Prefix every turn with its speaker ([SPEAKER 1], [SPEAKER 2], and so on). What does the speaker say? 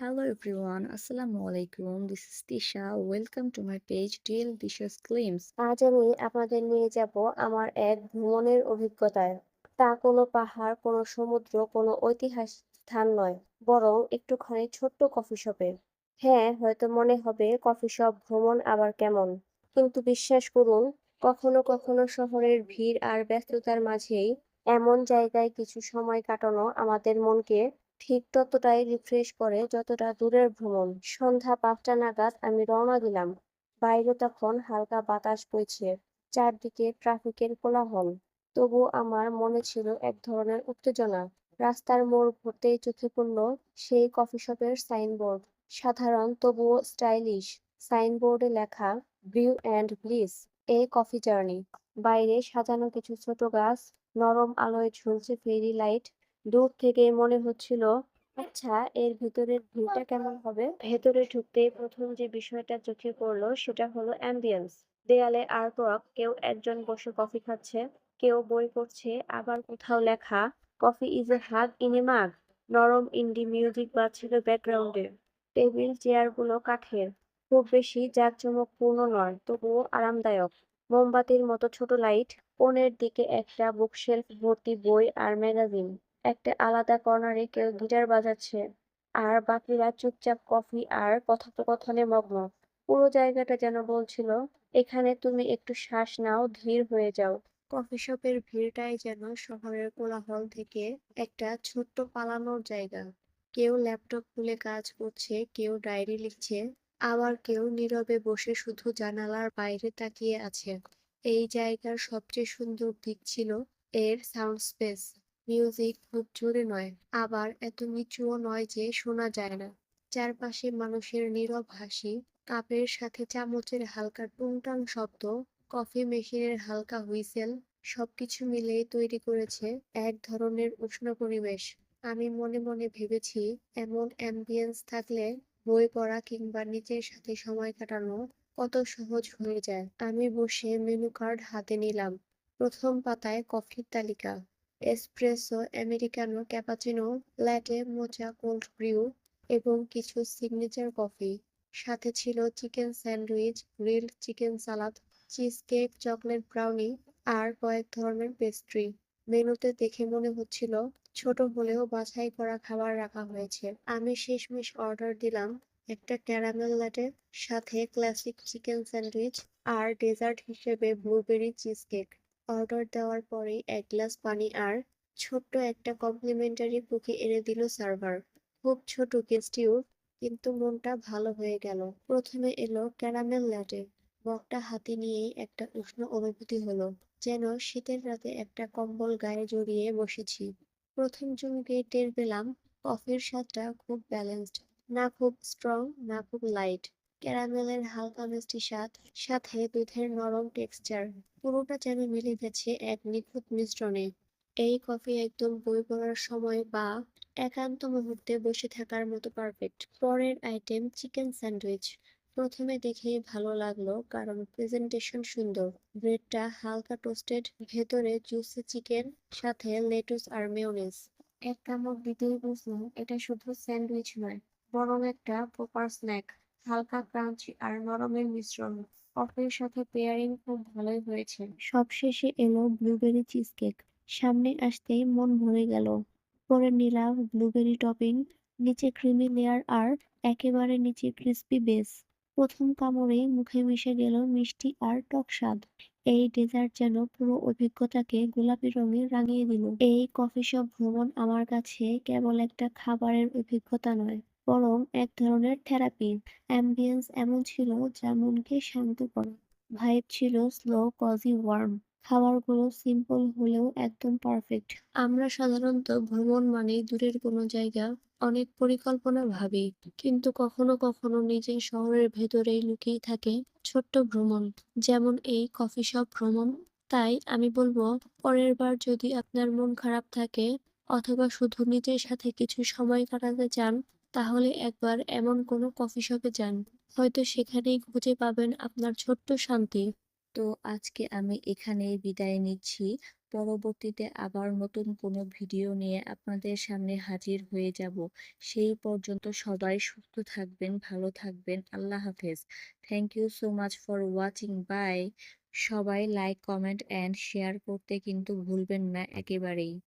[SPEAKER 1] Hello everyone, Assalamu alaikum. This is Tisha. Welcome to my page Daily Dishes Claims.
[SPEAKER 2] আজ আমি আপনাদের নিয়ে যাব আমার এক ভ্রমণের অভিজ্ঞতায় তা কোনো পাহাড় কোনো সমুদ্র কোনো ঐতিহাসিক স্থান নয় বরং একটুখানি ছোট্ট কফি শপে হ্যাঁ হয়তো মনে হবে কফি শপ ভ্রমণ আবার কেমন কিন্তু বিশ্বাস করুন কখনো কখনো শহরের ভিড় আর ব্যস্ততার মাঝেই এমন জায়গায় কিছু সময় কাটানো আমাদের মনকে ঠিক ততটাই রিফ্রেশ করে যতটা দূরের ভ্রমণ। সন্ধ্যা পাঁচটা নাগাদ আমি রওনা দিলাম। বাইরে তখন হালকা বাতাস বইছে, চারদিকে ট্রাফিকের কোলাহল। তবু আমার মনে ছিল এক ধরনের উত্তেজনা। রাস্তার মোড় ঘুরতেই চোখে পড়ল সেই কফি শপের সাইনবোর্ড সাধারণ, তবুও স্টাইলিশ সাইনবোর্ডে লেখা brew and bliss a coffee journey বাইরে সাজানো কিছু ছোট গাছ, নরম আলোয় ঝুলছে ফেরি লাইট দূর থেকে মনে হচ্ছিল আচ্ছা এর ভিতরের ভিউটা কেমন হবে? ভেতরে ঢুকতে প্রথম যে বিষয়টা চোখে পড়ল সেটা হলো অ্যাম্বিয়েন্স দেয়ালে আর্টওয়ার্ক কেউ একজন বসে কফি খাচ্ছে, কেউ বই পড়ছে, আবার কোথাও লেখা coffee is a hug in a mug নরম ইন্ডি মিউজিক বাজছিল ব্যাকগ্রাউন্ডে টেবিল, চেয়ারগুলো কাঠের। খুব বেশি জাঁকজমকপূর্ণ নয়, তবুও আরামদায়ক। মোমবাতির মতো ছোট লাইট কোণের দিকে একটা বুকশেলফ ভর্তি বই আর ম্যাগাজিন একটা আলাদা কর্নারে কেউ গিটার বাজাচ্ছে। আর বাকিরা চুপচাপ কফি আর কথোপকথনে মগ্ন। পুরো জায়গাটা যেন বলছিল, এখানে তুমি একটু শ্বাস নাও, ধীর হয়ে যাও। কফি শপের ভিড়টাই যেন শহরের কোলাহল থেকে একটা ছোট্ট পালানোর জায়গা। কেউ ল্যাপটপ খুলে কাজ করছে, কেউ ডায়েরি লিখছে, আবার কেউ নীরবে বসে শুধু জানালার বাইরে তাকিয়ে আছে। এই জায়গার সবচেয়ে সুন্দর দিক ছিল এর সাউন্ড স্পেস। মিউজিক খুব জোরে নয়, আবার এত নিচুও নয় যে শোনা যায় না। চারপাশে মানুষের নীরব হাসি, কাপের সাথে চামচের হালকা টুংটাং শব্দ, কফি মেশিনের হালকা হুইসেল, সবকিছু মিলেই তৈরি করেছে এক ধরনের উষ্ণ পরিবেশ। আমি মনে মনে ভেবেছি, এমন অ্যাম্বিয়েন্স থাকলে বই পড়া কিংবা নিজের সাথে সময় কাটানো কত সহজ হয়ে যায়। আমি বসে মেনু কার্ড হাতে নিলাম। প্রথম পাতায় কফির তালিকা। Espresso, americano cappuccino, latte, mocha, cold brew এবং কিছু সিগনেচার কফি। সাথে ছিল chicken sandwich, grilled chicken salad cheesecake chocolate brownie আর কয়েক ধরনের পেস্ট্রি। মেনুতে দেখে মনে হচ্ছিল, ছোট হলেও বাছাই করা খাবার রাখা হয়েছে। আমি শেষমেশ অর্ডার দিলাম একটা ক্যারামেল ল্যাটে, সাথে ক্লাসিক চিকেন স্যান্ডউইচ আর ডেজার্ট হিসেবে ব্লুবেরি চিজ কেক অর্ডার দেওয়ার পরেই এক গ্লাস পানি আর ছোট্ট একটা কমপ্লিমেন্টারি কুকি এনে দিল সার্ভার খুব ছোট কেস্টিও কিন্তু মনটা ভালো হয়ে গেল। প্রথমে এলো ক্যারামেল ল্যাটে মগটা হাতে নিয়েই একটা উষ্ণ অনুভূতি হলো, যেন শীতের রাতে একটা কম্বল গায়ে জড়িয়ে বসেছি। প্রথম চুমুকেই টের পেলাম কফির স্বাদটা খুব ব্যালেন্সড না খুব স্ট্রং না খুব লাইট ক্যারামেলের হালকা মিষ্টি স্বাদ, সাথে দুধের নরম টেক্সচার, পুরোটা যেন মিলে গেছে এক নিখুঁত মিশ্রণে। এই কফি একদম বই পড়ার সময় বা একান্ত মুহূর্তে বসে থাকার মতো পারফেক্ট পরের আইটেম চিকেন স্যান্ডউইচ প্রথমে দেখেই ভালো লাগল, কারণ প্রেজেন্টেশন সুন্দর। ব্রেডটা হালকা টোস্টেড ভেতরে জুসি চিকেন সাথে লেটুস আর মেয়োনিজ এক কামড় দিতেই বুঝলাম এটা শুধু স্যান্ডউইচ নয়, বরং একটা প্রপার স্ন্যাক হালকা ক্রাঞ্চি আর নরমের মিশ্রণ। কফির সাথে পেয়ারিং খুব ভালোই হয়েছে। সবশেষে এলো ব্লুবেরি চিজ কেক সামনে আসতেই মন ভরে গেল। পরে নিলাম ব্লুবেরি টপিং নিচে ক্রিমি লেয়ার আর একেবারে নিচে ক্রিস্পি বেস প্রথম কামড়েই মুখে মিশে গেল মিষ্টি আর টক স্বাদ। এই ডেজার্ট যেন পুরো অভিজ্ঞতাকে গোলাপি রঙে রাঙিয়ে দিল। এই কফি শপ ভ্রমণ আমার কাছে কেবল একটা খাবারের অভিজ্ঞতা নয়। বরং এক ধরনের থেরাপি। অ্যাম্বিয়েন্স এমন ছিল যা মনকে শান্ত করে। ভাইব ছিল স্লো, কজি, ওয়ার্ম। খাবারগুলো সিম্পল হলেও একদম পারফেক্ট। আমরা সাধারণত ভ্রমণ মানে দূরের কোনো জায়গা, অনেক পরিকল্পনা ভাবি, কিন্তু কখনো কখনো নিজের শহরের ভেতরেই লুকিয়ে থাকে ছোট্ট ভ্রমণ, যেমন এই কফি শপ ভ্রমণ। তাই আমি বলব, পরের বার যদি আপনার মন খারাপ থাকে, অথবা শুধু নিজের সাথে কিছু সময় কাটাতে চান তাহলে একবার এমন কোনো কফি শপে যান। হয়তো সেখানেই খুঁজে পাবেন আপনার ছোট্ট শান্তি।
[SPEAKER 1] তো আজকে আমি এখানে বিদায় নিচ্ছি। পরবর্তীতে আবার নতুন কোনো ভিডিও নিয়ে আপনাদের সামনে হাজির হয়ে যাব। সেই পর্যন্ত সবাই সুস্থ থাকবেন, ভালো থাকবেন। আল্লাহ হাফেজ। Thank you so much for watching bye সবাই লাইক কমেন্ট অ্যান্ড শেয়ার করতে কিন্তু ভুলবেন না একেবারেই।